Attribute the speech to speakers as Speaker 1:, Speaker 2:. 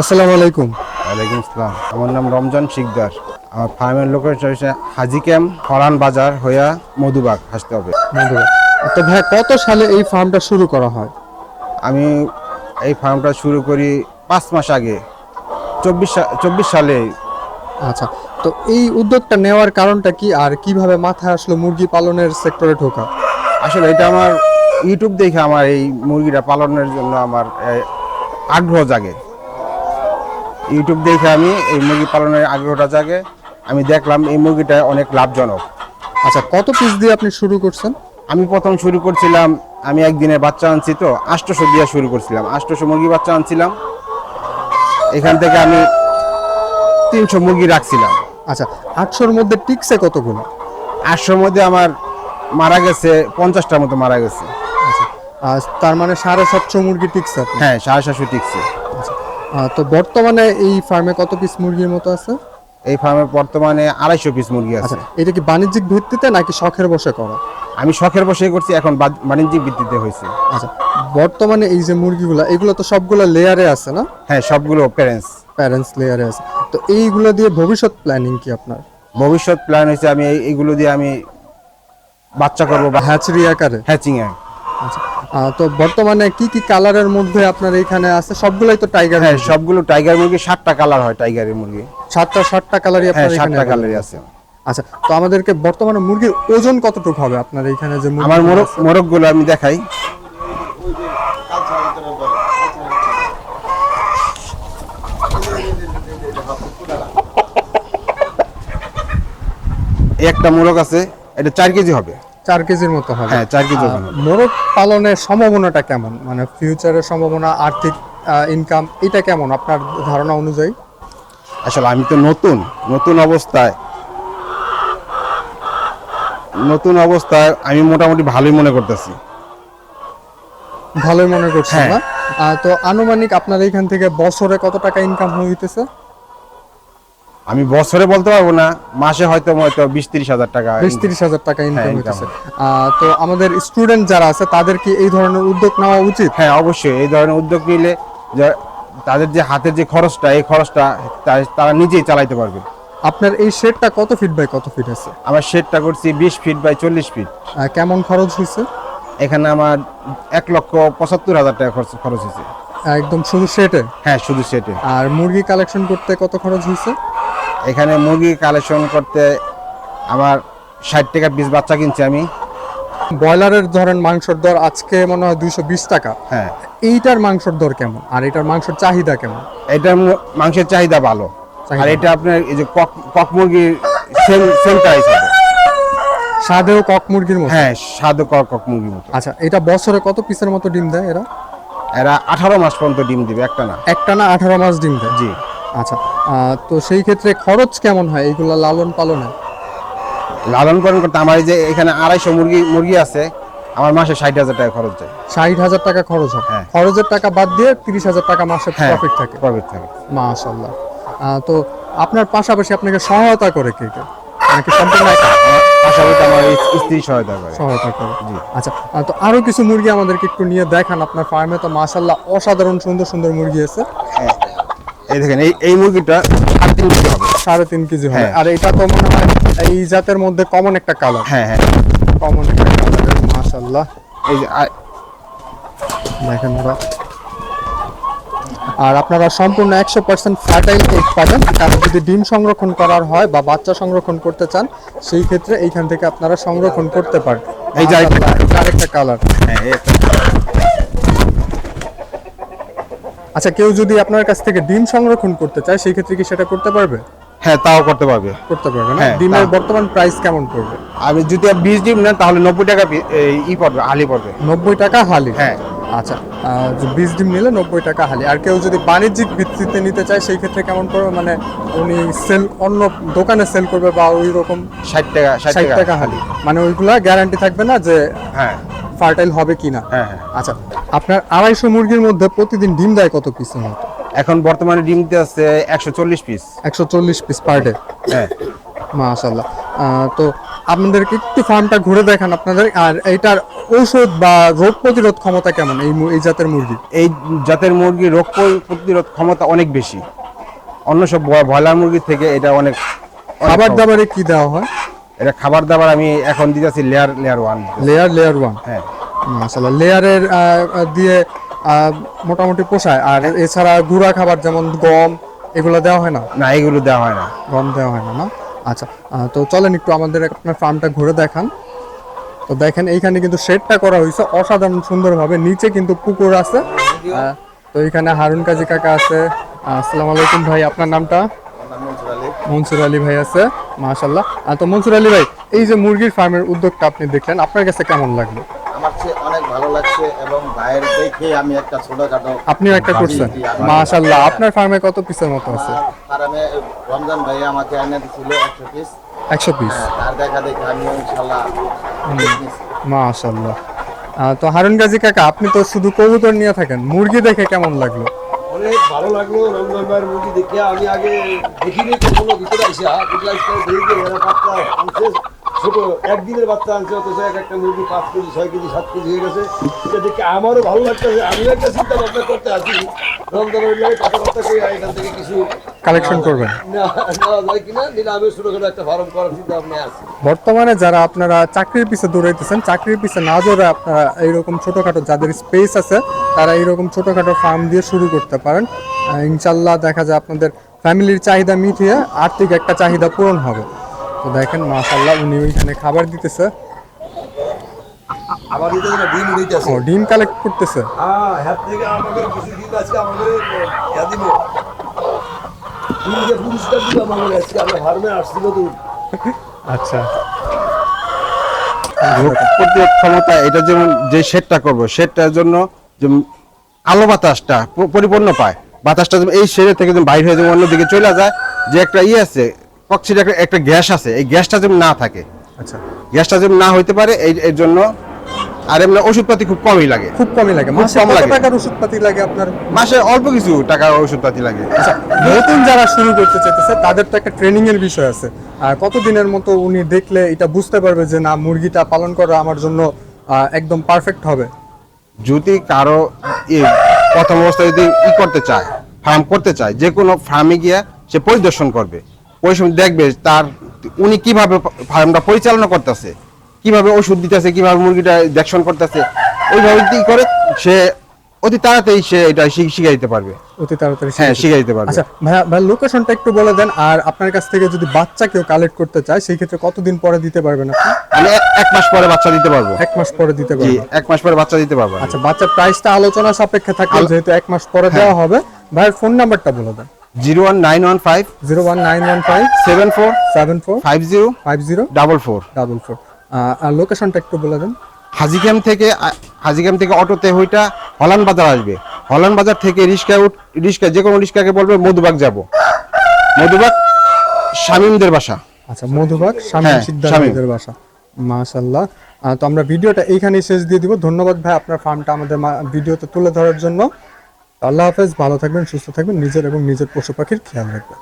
Speaker 1: আসসালামু আলাইকুম।
Speaker 2: ওয়ালাইকুম আসসালাম। আমার নাম রমজান শিকদার। আমার ফার্মের লোকেশন হচ্ছে হাজি ক্যাম্প ফরান বাজার হইয়া মধুবাগ আসতে হবে।
Speaker 1: বন্ধুরা তো ভাই কত সালে এই ফার্মটা শুরু করা হয়?
Speaker 2: আমি এই ফার্মটা শুরু করি পাঁচ মাস আগে চব্বিশ চব্বিশ সালে
Speaker 1: আচ্ছা তো এই উদ্যোগটা নেওয়ার কারণটা কি আর কীভাবে মাথায় আসলো মুরগি পালনের সেক্টরে ঢোকা?
Speaker 2: আসলে এটা আমার ইউটিউব দেখে আমার এই মুরগিটা পালনের জন্য আমার আগ্রহ জাগে। ইউটিউব দেখে আমি এই মুরগি পালনের আগ্রহটা জাগে। আমি দেখলাম এই মুরগিটা অনেক লাভজনক।
Speaker 1: আচ্ছা কত পিস দিয়ে আপনি শুরু করছেন?
Speaker 2: আমি প্রথম শুরু করছিলাম আমি একদিনে বাচ্চা আনছি তো আষ্টশো দিয়ে শুরু করছিলাম। আষ্টশো মুরগি বাচ্চা আনছিলাম। এখান থেকে আমি তিনশো মুরগি রাখছিলাম।
Speaker 1: আচ্ছা আটশোর মধ্যে টিকছে কতগুলো?
Speaker 2: আটশোর মধ্যে আমার মারা গেছে পঞ্চাশটার মতো মারা গেছে।
Speaker 1: আচ্ছা তার মানে সাড়ে সাতশো মুরগি টিকছে
Speaker 2: হ্যাঁ সাড়ে সাতশো টিকছে।
Speaker 1: তো বর্তমানে এই ফার্মে কত পিস মুরগির মতো আছে?
Speaker 2: এই ফার্মে বর্তমানে আড়াইশো পিস মুরগি আছে।
Speaker 1: আচ্ছা এটা কি বাণিজ্যিক ভিত্তিতে নাকি শখের বসে করা?
Speaker 2: আমি শখের বসে করছি এখন বাণিজ্যিক ভিত্তিতে হয়েছে।
Speaker 1: আচ্ছা বর্তমানে এই যে মুরগিগুলো এগুলো তো সবগুলো লেয়ারে আছে না?
Speaker 2: হ্যাঁ সবগুলো প্যারেন্টস
Speaker 1: প্যারেন্টস লেয়ারে আছে। তো এইগুলো দিয়ে ভবিষ্যৎ প্ল্যানিং কি আপনার?
Speaker 2: ভবিষ্যৎ প্ল্যান হয়েছে আমি এই- এইগুলো দিয়ে আমি বাচ্চা করব বা
Speaker 1: হ্যাচারি আকারে?
Speaker 2: হ্যাচিং
Speaker 1: আচ্ছা তো বর্তমানে কি কি কালারের মধ্যে আপনার এখানে আছে? সবগুলাই তো টাইগার
Speaker 2: হ্যাঁ সবগুলো টাইগার মুরগি সাতটা কালার হয় টাইগারের মুরগি।
Speaker 1: সাতটা সাতটা কালারই
Speaker 2: হ্যাঁ
Speaker 1: আপনার এখানে
Speaker 2: সাতটা। কালারই আছে।
Speaker 1: আচ্ছা তো আমাদেরকে বর্তমানে মুরগির ওজন কতটুকু হবে আপনার এখানে যে মুরগি
Speaker 2: আমার মোরগ মোরগগুলো আমি দেখাই। একটা মোরগ আছে এটা চার কেজি হবে।
Speaker 1: চার কেজির মতো হবে।
Speaker 2: হ্যাঁ চার কেজি
Speaker 1: মোরগ পালনের সম্ভাবনাটা কেমন? মানে ফিউচারের সম্ভাবনা আর্থিক ইনকাম এটা কেমন? আপনার ধারণা অনুযায়ী?
Speaker 2: আসলে আমি তো নতুন নতুন অবস্থায় নতুন অবস্থায় আমি মোটামুটি ভালোই মনে করতেছি।
Speaker 1: ভালোই মনে করছি
Speaker 2: হ্যাঁ।
Speaker 1: না? তো আনুমানিক আপনার এখান থেকে বছরে কত টাকা ইনকাম হইতেছে?
Speaker 2: আমি বছরে বলতে পারব না মাসে হয়তো হয়তো বিশ তিরিশ হাজার টাকা
Speaker 1: বিশ তিরিশ হাজার টাকা ইনকাম
Speaker 2: হ্যাঁ,
Speaker 1: হইতেছে। তো আমাদের স্টুডেন্ট যারা আছে তাদের কি এই ধরনের উদ্যোগ নেওয়া উচিত?
Speaker 2: হ্যাঁ অবশ্যই এই ধরনের উদ্যোগ নিলে তাদের যে হাতের যে খরচটা এই খরচটা তারা নিজেই চালাইতে পারবে।
Speaker 1: আপনার এই শেডটা কত ফিট বাই কত ফিট আছে?
Speaker 2: আমার শেডটা করছি বিশ ফিট বাই চল্লিশ ফিট
Speaker 1: কেমন খরচ হয়েছে
Speaker 2: এখানে আমার এক লক্ষ পঁচাত্তর হাজার টাকা খরচ খরচ হয়েছে
Speaker 1: একদম শুধু শেডে
Speaker 2: হ্যাঁ শুধু সেটে
Speaker 1: আর মুরগি কালেকশন করতে কত খরচ হয়েছে
Speaker 2: এখানে মুরগি কালেকশন করতে আমার ষাট টাকা পিস বাচ্চা কিনছি আমি।
Speaker 1: ব্রয়লারের ধরেন মাংসর দর আজকে মনে হয় দুইশো বিশ টাকা।
Speaker 2: হ্যাঁ।
Speaker 1: এইটার মাংসর দর কেমন? আর এটার মাংসের চাহিদা কেমন?
Speaker 2: এটার মাংসের চাহিদা ভালো। আর এটা আপনার এই যে কক কক মুরগির সেম সেম প্রাইস হবে।
Speaker 1: স্বাদেও কক মুরগির মতো?
Speaker 2: হ্যাঁ স্বাদ কক কক মুরগির মতো।
Speaker 1: আচ্ছা এটা বছরে কত পিসের মতো ডিম দেয় এরা?
Speaker 2: এরা আঠারো মাস পর্যন্ত ডিম দিবে একটা না।
Speaker 1: একটা না আঠারো মাস ডিম দেয়?
Speaker 2: জি।
Speaker 1: আচ্ছা তো সেই ক্ষেত্রে খরচ কেমন হয়? এইগুলা লালন পালনে?
Speaker 2: লালন পালন করতে আমার যে এখানে আড়াইশো মুরগি মুরগি আছে আমার মাসে ষাট হাজার টাকা খরচ যায়।
Speaker 1: ষাট হাজার টাকা খরচ হয়?
Speaker 2: হ্যাঁ।
Speaker 1: খরচের টাকা বাদ দিয়ে তিরিশ হাজার টাকা মাসে
Speaker 2: হ্যাঁ
Speaker 1: প্রফিট থাকে?
Speaker 2: প্রফিট থাকে।
Speaker 1: মাশাল্লাহ তো আপনার পাশাপাশি আপনাকে সহায়তা করে কে কে? নাকি সম্পূর্ণ একা?
Speaker 2: পাশাপাশি আমার স্ত্রী সহায়তা করে।
Speaker 1: সহায়তা করে।
Speaker 2: জি।
Speaker 1: আচ্ছা তো আরও কিছু মুরগি আমাদেরকে একটু নিয়ে দেখান আপনার ফার্মে তো মাশাল্লাহ অসাধারণ সুন্দর সুন্দর মুরগি আছে।
Speaker 2: এই দেখেন এই এই মুরগিটা সাড়ে তিন কেজি হবে।
Speaker 1: সাড়ে তিন কেজি হবে।
Speaker 2: হ্যাঁ।
Speaker 1: আর এটা তো মনে হয় এই জাতের মধ্যে কমন একটা কালার
Speaker 2: হ্যাঁ হ্যাঁ।
Speaker 1: কমন একটা কালার মাশাল্লাহ
Speaker 2: এই যে
Speaker 1: দেখেন আর আপনারা সম্পূর্ণ একশো পার্সেন্ট ফার্টাইল এগ পাবেন। আর যদি ডিম সংরক্ষণ করার হয় বা বাচ্চা সংরক্ষণ করতে চান সেই ক্ষেত্রে এইখান থেকে আপনারা সংরক্ষণ করতে পারেন
Speaker 2: এই যে আরেকটা
Speaker 1: কালার
Speaker 2: হ্যাঁ এই-
Speaker 1: আচ্ছা কেউ যদি আপনার কাছ থেকে ডিম সংরক্ষণ করতে চায় সেই ক্ষেত্রে কি সেটা করতে পারবে?
Speaker 2: হ্যাঁ তাও করতে পারবে।
Speaker 1: করতে পারবে না?
Speaker 2: হ্যাঁ,
Speaker 1: ডিমের বর্তমান প্রাইস কেমন পড়বে?
Speaker 2: আমি যদি বিশ ডিম নেন তাহলে নব্বই টাকা ই পড়বে আলি পড়বে।
Speaker 1: নব্বই টাকা হালি?
Speaker 2: হ্যাঁ।
Speaker 1: আচ্ছা যে বিশ ডিম নিলে নব্বই টাকা হালি। আর কেউ যদি বাণিজ্যিক ভিত্তিতে নিতে চায় সেই ক্ষেত্রে কেমন পড়বে? মানে উনি সেল অন্য দোকানে সেল করবে বা ওই রকম
Speaker 2: ষাট টাকা ষাট টাকা।
Speaker 1: হালি। মানে ওইগুলা গ্যারান্টি থাকবে না যে
Speaker 2: হ্যাঁ।
Speaker 1: ফার্টাইল হবে কিনা?
Speaker 2: হ্যাঁ হ্যাঁ।
Speaker 1: আচ্ছা আপনার আড়াইশো মুরগির মধ্যে প্রতিদিন ডিম দেয় কত পিস
Speaker 2: এখন বর্তমানে ডিম দিতে আছে একশো চল্লিশ পিস
Speaker 1: একশো চল্লিশ পিস পার ডে
Speaker 2: হ্যাঁ।
Speaker 1: মাশাল্লাহ তো আপনাদেরকে একটু ফার্মটা ঘুরে দেখান আপনাদের আর এইটার ঔষধ বা রোগ প্রতিরোধ ক্ষমতা কেমন এই এই জাতের মুরগি?
Speaker 2: এই জাতের মুরগি রোগ প্রতিরোধ ক্ষমতা অনেক বেশি। অন্য সব ব্রয়লার মুরগির থেকে এটা অনেক অনেক
Speaker 1: খাবার দাবারে কি দেওয়া হয়?
Speaker 2: এটা খাবার দাবার আমি এখন দিতেছি layer layer one
Speaker 1: layer layer one
Speaker 2: হ্যাঁ।
Speaker 1: মাশাল্লাহ লেয়ারের দিয়ে মোটামুটি পোষায়। আর এছাড়া গুঁড়া খাবার যেমন গম এগুলো দেওয়া হয় না?
Speaker 2: না এগুলো দেওয়া হয় না।
Speaker 1: গম দেওয়া হয় না না? আচ্ছা তো চলেন একটু আমাদের আপনার ফার্মটা ঘুরে দেখান। তো দেখেন এইখানে কিন্তু শেডটা করা হয়েছে অসাধারণ সুন্দরভাবে। নিচে কিন্তু পুকুর আছে। তো এখানে হারুন কাজী কাকা আছে। আসসালামু আলাইকুম ভাই আপনার নামটা? মনসুর আলী ভাই আছে। মাশাল্লাহ তো মনসুর আলী ভাই এই যে মুরগির ফার্মের উদ্যোগটা আপনি দেখলেন আপনার কাছে কেমন লাগল?
Speaker 3: আমার চেয়ে অনেক ভালো লাগছে এবং ভাইয়ের দেখে আমি একটা ছোটখাটো
Speaker 1: আপনিও একটা করছেন। মাশাল্লাহ আপনার ফার্মে কত পিসের মতো আছে?
Speaker 3: ফার্মে রমজান ভাই আমাকে এনে দিছিল একশো পিস।
Speaker 1: একশো পিস?
Speaker 3: তার দেখা দেখে আমি ইনশাল্লাহ নিয়েছি।
Speaker 1: মাশাল্লাহ তো হারুন গাজী কাকা আপনি তো শুধু কবুতর নিয়ে থাকেন মুরগি দেখে কেমন লাগল?
Speaker 4: অনেক ভালো লাগল রমজান ভাইয়ের মুভি দেখে আমি আগে দেখিনি ভিতরে দেখি ছোট, একদিনের বাচ্চা আনছে, অথচ এক একটা মুরগি পাঁচ কেজি, ছয় কেজি, সাত কেজি হয়ে গেছে। এটা দেখে আমারও ভালো লাগতেছে। আমিও একটা চিন্তা ভাবনা করতে আছি রমজান কথাবার্তা করে এখান থেকে কিছু
Speaker 1: কালেকশন করবেন। বর্তমানে যারা আপনারা চাকরির পিছে দৌড়াইতেছেন চাকরির পিছে না দৌড়ে আপনারা এইরকম ছোটখাটো যাদের স্পেস আছে তারা এইরকম ছোটখাটো ফার্ম দিয়ে শুরু করতে পারেন। ইনশাল্লাহ দেখা যায় আপনাদের ফ্যামিলির চাহিদা মিটিয়ে আর্থিক একটা চাহিদা পূরণ হবে। তো দেখেন মাশাল্লাহ উনি ওইখানে খাবার দিতেছে।
Speaker 4: আবার ডিম
Speaker 1: কালেক্ট করতেছে।
Speaker 4: হ্যাঁ হাত থেকে আমাদের কিছু দিন আজকে আমাদের ইয়া পুরস্কার দিব আজকে আমরা
Speaker 1: আচ্ছা।
Speaker 2: প্রতিরোধ ক্ষমতা এটা যেমন যে শেডটা করব শেডটার জন্য যে আলো বাতাসটা পরিপূর্ণ পায়। বাতাসটা যেমন এই শেডের থেকে যেমন বাইরে হয়ে যেমন অন্যদিকে চলে যায় যে একটা ইয়ে আছে কক্সিডে একটা একটা গ্যাস আছে এই গ্যাসটা যেমন না থাকে।
Speaker 1: আচ্ছা।
Speaker 2: গ্যাসটা যেমন না হইতে পারে এই এর জন্য আর এমনি ওষুধপাতি খুব কমই লাগে।
Speaker 1: খুব কমই লাগে। মাসে
Speaker 2: কম
Speaker 1: কত
Speaker 2: লাগে।
Speaker 1: টাকার ওষুধপাতি লাগে আপনার?
Speaker 2: মাসে অল্প কিছু টাকা ওষুধপাতি লাগে।
Speaker 1: আচ্ছা নতুন যারা শুরু করতে চাইতেছে তাদের তো একটা ট্রেনিং এর বিষয় আছে। আর কতদিনের মতো উনি দেখলে এটা বুঝতে পারবে যে না মুরগিটা পালন করা আমার জন্য একদম পারফেক্ট হবে
Speaker 2: যদি কারও প্রথম অবস্থায় যদি ই করতে চায় ফার্ম করতে চায় যে কোনো ফার্মে গিয়ে সে পরিদর্শন করবে। পরিদর্শন দেখবে তার উনি কীভাবে ফার্মটা পরিচালনা করতেছে। কীভাবে ওষুধ দিতেছে কীভাবে মুরগিটা দেখশন করতেছে ওইভাবে কি করে সে অতি তাড়াতাড়ি সে এটা শিখে দিতে পারবে।
Speaker 1: অতি তাড়াতাড়ি
Speaker 2: হ্যাঁ
Speaker 1: শিখে
Speaker 2: দিতে পারবে।
Speaker 1: আচ্ছা ভাইয়া ভাই লোকেশনটা একটু বলে দেন আর আপনার কাছ থেকে যদি বাচ্চা কেউ কালেক্ট করতে চায় সেই ক্ষেত্রে কতদিন পরে দিতে পারবেন আপনি?
Speaker 2: আমি এক- মাস পরে বাচ্চা দিতে পারব।
Speaker 1: এক মাস পরে দিতে
Speaker 2: জি এক মাস পরে বাচ্চা দিতে পারব
Speaker 1: আচ্ছা বাচ্চার প্রাইসটা আলোচনা সাপেক্ষে থাকবে যেহেতু এক মাস পরে দেওয়া হবে। ভাইয়ের ফোন নাম্বারটা বলে দেন।
Speaker 2: Zero one nine one five
Speaker 1: zero one nine one five
Speaker 2: seven four
Speaker 1: seven four
Speaker 2: five zero
Speaker 1: five zero
Speaker 2: double four.
Speaker 1: Double four. আর লোকেশনটা একটু বলে দেন।
Speaker 2: হাজিগ্রাম থেকে হাজিগ্রাম থেকে অটোতে হইটা হলান বাজার আসবে। হলান বাজার থেকে রিক্সায় উঠ রিক্সা যে কোনো রিক্সাকে বলবে মধুবাগ যাব। মধুবাগ শামীমদের বাসা।
Speaker 1: আচ্ছা মধুবাগ স্বামী
Speaker 2: হ্যাঁ,
Speaker 1: সিদ্ধার্থদের বাসা। মাশাল্লাহ তো আমরা ভিডিওটা এইখানেই শেষ দিয়ে দিব। ধন্যবাদ ভাই আপনার ফার্মটা আমাদের ভিডিওতে তুলে ধরার জন্য। আল্লাহ হাফেজ ভালো থাকবেন সুস্থ থাকবেন নিজের এবং নিজের পশু পাখির খেয়াল রাখবেন।